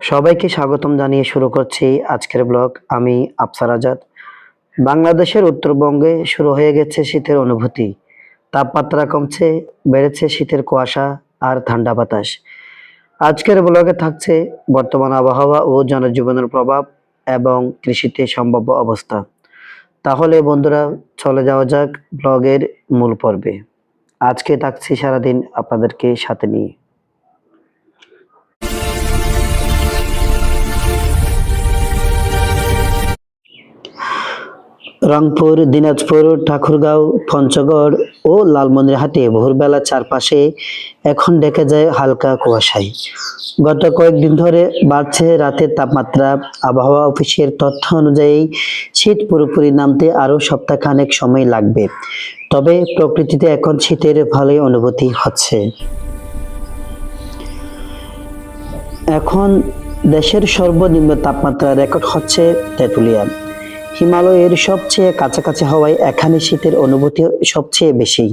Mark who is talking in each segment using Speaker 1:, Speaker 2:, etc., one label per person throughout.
Speaker 1: সবাইকে স্বাগতম জানিয়ে শুরু করছি আজকের ব্লগ। আমি আফসার আজাদ। বাংলাদেশের উত্তরবঙ্গে শুরু হয়ে গেছে শীতের অনুভূতি। তাপমাত্রা কমছে, বেড়েছে শীতের কুয়াশা আর ঠান্ডা বাতাস। আজকের ব্লগে থাকছে বর্তমান আবহাওয়া ও জনজীবনের প্রভাব এবং কৃষিতে সম্ভাব্য অবস্থা। তাহলে বন্ধুরা, চলে যাওয়া যাক ব্লগের মূল পর্বে। আজকে থাকছি সারাদিন আপনাদেরকে সাথে নিয়ে। রংপুর, দিনাজপুর, ঠাকুরগাঁও, পঞ্চগড় ও লালমনিরহাটে ভোরবেলা চারপাশে এখন দেখা যায় হালকা কুয়াশায়। গত কয়েকদিন ধরে বাড়ছে রাতের তাপমাত্রা। আবহাওয়া অফিসের তথ্য অনুযায়ী শীত পুরোপুরি নামতে আরও সপ্তাহখানেক সময় লাগবে। তবে প্রকৃতিতে এখন শীতের ভালোই অনুভূতি হচ্ছে। এখন দেশের সর্বনিম্ন তাপমাত্রা রেকর্ড হচ্ছে তেঁতুলিয়া। হিমালয়ের সবচেয়ে কাছাকাছি হওয়ায় এখানে শীতের অনুভূতি সবচেয়ে বেশি।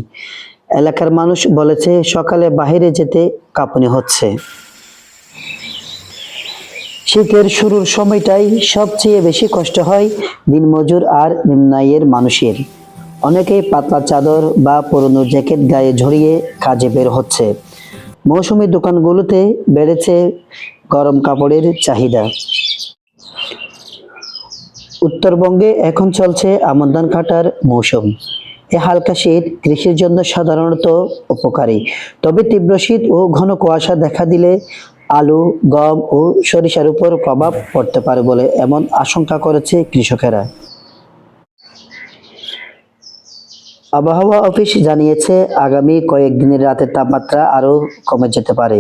Speaker 1: এলাকার মানুষ বলেছে, সকালে বাইরে যেতে কাঁপুনি হচ্ছে। শীতের শুরুর সময়টাই সবচেয়ে বেশি কষ্ট হয় দিনমজুর আর নিম্নায়ের মানুষের। অনেকেই পাতলা চাদর বা পুরনো জ্যাকেট গায়ে ঝরিয়ে কাজে বের হচ্ছে। মৌসুমী দোকানগুলোতে বেড়েছে গরম কাপড়ের চাহিদা। উত্তরবঙ্গে এখন চলছে আমন ধান কাটার মৌসুম। এ হালকা শীত কৃষির জন্য সাধারণত উপকারী। তবে তীব্র শীত ও ঘন কুয়াশা দেখা দিলে আলু, গম ও সরিষার উপর প্রভাব পড়তে পারে বলে এমন আশঙ্কা করেছে কৃষকেরা। আবহাওয়া অফিস জানিয়েছে, আগামী কয়েকদিনের রাতের তাপমাত্রা আরও কমে যেতে পারে।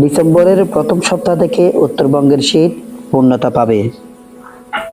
Speaker 1: ডিসেম্বরের প্রথম সপ্তাহ থেকে উত্তরবঙ্গের শীত পূর্ণতা পাবে।